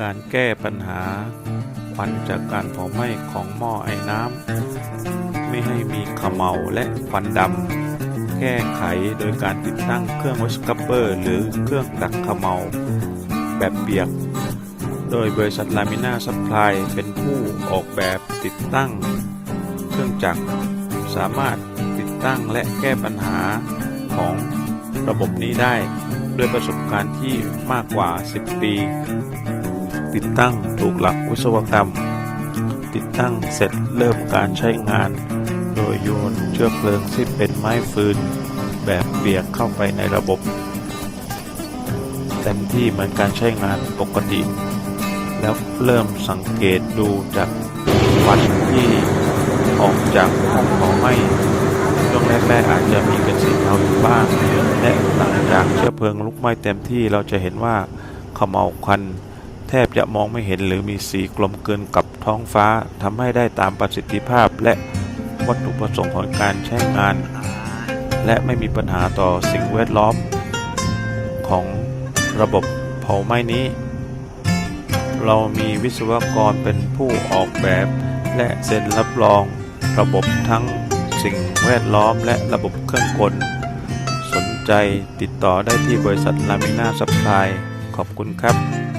การแก้ปัญหาควันจากการเผาไหม้ของหม้อไอ้น้ำไม่ให้มีขมเหลาและควันดำแก้ไขโดยการติดตั้งเครื่องวอชคัพเปอร์หรือเครื่องดักขมเหลาแบบเปียก โดยบริษัทลามิน่าซัพพลายเป็นผู้ออกแบบติดตั้ง เครื่องจักรสามารถติดตั้งและแก้ปัญหาของระบบนี้ได้ ด้วยประสบการณ์ที่มากกว่า 10 ปี ติดตั้งถูกหลักวิศวกรรม ติดตั้งเสร็จเริ่มการใช้งาน โดยโยนเชื้อเพลิงที่เป็นไม้ฟืน แบบเปียกเข้าไปในระบบเต็มที่เหมือนการใช้งานปกติ แล้วเริ่มสังเกตดูจากควันที่ออกจากห้องเผาไหม้ช่วงแรกๆอาจจะมีเป็นสีเทาอยู่บ้างและหลังจากเชื้อเพลิงลุกไหม้เต็มที่เราจะเห็นว่าขมเหลาควัน แทบจะมองไม่เห็นหรือมีสีกลมเกินกับท้องฟ้าทำให้ได้ตามประสิทธิภาพและวัตถุประสงค์ของการใช้งาน และไม่มีปัญหาต่อสิ่งแวดล้อม ของระบบเผาไหม้นี้ เรามีวิศวกรเป็นผู้ออกแบบ และเซ็นรับรองระบบทั้งสิ่งแวดล้อมและระบบเครื่องกล สนใจติดต่อได้ที่บริษัทลามิน่าซัพพลายขอบคุณครับ